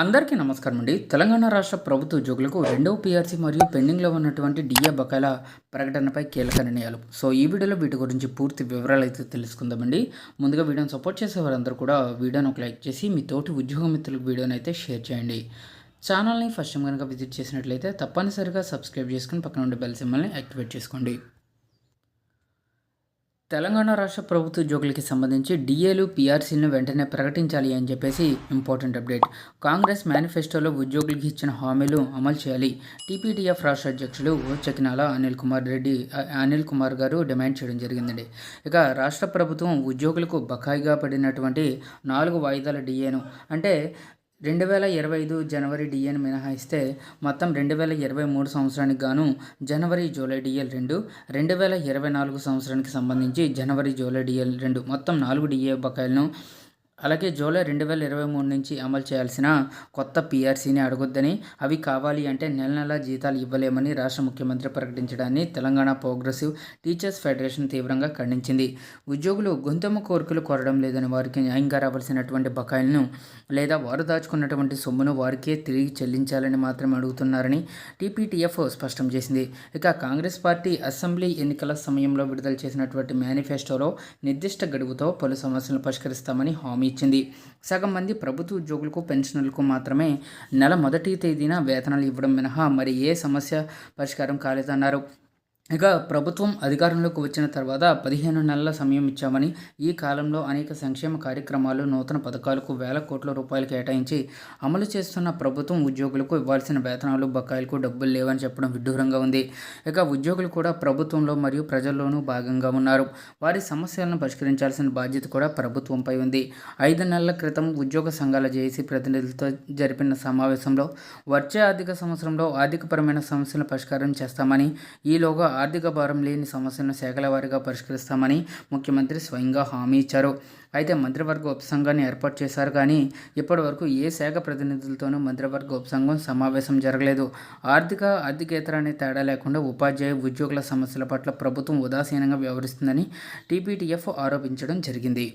అందరికీ నమస్కారం అండి. తెలంగాణ రాష్ట్ర ప్రభుత్వ ఉద్యోగులకు రెండవ పీఆర్సీ మరియు పెండింగ్లో ఉన్నటువంటి డిఏ బకాయిల ప్రకటనపై కీలక నిర్ణయాలు. సో ఈ వీడియోలో వీటి గురించి పూర్తి వివరాలు అయితే తెలుసుకుందామండి. ముందుగా వీడియోని సపోర్ట్ చేసే వారందరూ కూడా వీడియోని ఒక లైక్ చేసి మీ తోటి ఉద్యోగ మిత్రులకు వీడియోని అయితే షేర్ చేయండి. ఛానల్ని ఫస్ట్ టైం కనుక విజిట్ చేసినట్లయితే తప్పనిసరిగా సబ్స్క్రైబ్ చేసుకుని పక్కన ఉండే బెల్ సింబల్ని యాక్టివేట్ చేసుకోండి. తెలంగాణ రాష్ట్ర ప్రభుత్వ ఉద్యోగులకి సంబంధించి డిఏలు పీఆర్సీలను వెంటనే ప్రకటించాలి అని చెప్పేసి ఇంపార్టెంట్ అప్డేట్. కాంగ్రెస్ మేనిఫెస్టోలో ఉద్యోగులకు ఇచ్చిన హామీలు అమలు చేయాలి. టీపీటీఎఫ్ రాష్ట్ర అధ్యక్షులు చకినాల అనిల్ కుమార్ రెడ్డి అనిల్ కుమార్ గారు డిమాండ్ చేయడం జరిగిందండి. ఇక రాష్ట్ర ప్రభుత్వం ఉద్యోగులకు బకాయిగా పడినటువంటి నాలుగు వాయిదాల డిఏను అంటే రెండు వేల ఇరవై ఐదు జనవరి డిఎన్ మినహాయిస్తే మొత్తం రెండు వేల ఇరవై మూడు సంవత్సరానికి గాను జనవరి జూలై డిఎల్ రెండు రెండు వేల ఇరవై నాలుగు సంవత్సరానికి సంబంధించి జనవరి జూలై డిఎల్ రెండు మొత్తం నాలుగు డిఏ బకాయిలను అలాగే జూలై రెండు వేల ఇరవై మూడు నుంచి అమలు చేయాల్సిన కొత్త పీఆర్సీని అడగొద్దని అవి కావాలి అంటే నెల నెల జీతాలు ఇవ్వలేమని రాష్ట్ర ముఖ్యమంత్రి ప్రకటించడాన్ని తెలంగాణ ప్రోగ్రెసివ్ టీచర్స్ ఫెడరేషన్ తీవ్రంగా ఖండించింది. ఉద్యోగులు గొంతెమ్మ కోరికలు కోరడం లేదని వారికి న్యాయంగా రావాల్సినటువంటి బకాయిలను లేదా వారు దాచుకున్నటువంటి సొమ్మును వారికే తిరిగి చెల్లించాలని మాత్రమే అడుగుతున్నారని టీపీటీఎఫ్ స్పష్టం చేసింది. ఇక కాంగ్రెస్ పార్టీ అసెంబ్లీ ఎన్నికల సమయంలో విడుదల చేసినటువంటి మేనిఫెస్టోలో నిర్దిష్ట గడువుతో పలు సమస్యలను పరిష్కరిస్తామని హామీ ఇచ్చింది. సగం మంది ప్రభుత్వ ఉద్యోగులకు పెన్షనర్లకు మాత్రమే నెల మొదటి తేదీన వేతనాలు ఇవ్వడం మినహా మరి ఏ సమస్య పరిష్కారం కాలేదన్నారు. ఇక ప్రభుత్వం అధికారంలోకి వచ్చిన తర్వాత పదిహేను నెలల సమయం ఇచ్చామని ఈ కాలంలో అనేక సంక్షేమ కార్యక్రమాలు నూతన పథకాలకు వేల కోట్ల రూపాయలు కేటాయించి అమలు చేస్తున్న ప్రభుత్వం ఉద్యోగులకు ఇవ్వాల్సిన వేతనాలు బకాయిలకు డబ్బులు లేవని చెప్పడం విడ్డూరంగా ఉంది. ఇక ఉద్యోగులు కూడా ప్రభుత్వంలో మరియు ప్రజల్లోనూ భాగంగా ఉన్నారు. వారి సమస్యలను పరిష్కరించాల్సిన బాధ్యత కూడా ప్రభుత్వంపై ఉంది. ఐదు నెలల క్రితం ఉద్యోగ సంఘాల జేఏసీ ప్రతినిధులతో జరిపిన సమావేశంలో వచ్చే ఆర్థిక సంవత్సరంలో ఆర్థికపరమైన సమస్యలను పరిష్కారం చేస్తామని ఈలోగా ఆర్థిక భారం లేని సమస్యలను శాఖల వారీగా పరిష్కరిస్తామని ముఖ్యమంత్రి స్వయంగా హామీ ఇచ్చారు. అయితే మంత్రివర్గ ఉపసంఘాన్ని ఏర్పాటు చేశారు కానీ ఇప్పటి వరకు ఏ శాఖ ప్రతినిధులతోనూ మంత్రివర్గ ఉపసంఘం సమావేశం జరగలేదు. ఆర్థిక ఆర్థికేతర అనే తేడా లేకుండా ఉపాధ్యాయ ఉద్యోగుల సమస్యల పట్ల ప్రభుత్వం ఉదాసీనంగా వ్యవహరిస్తుందని టీపీటీఎఫ్ ఆరోపించడం జరిగింది.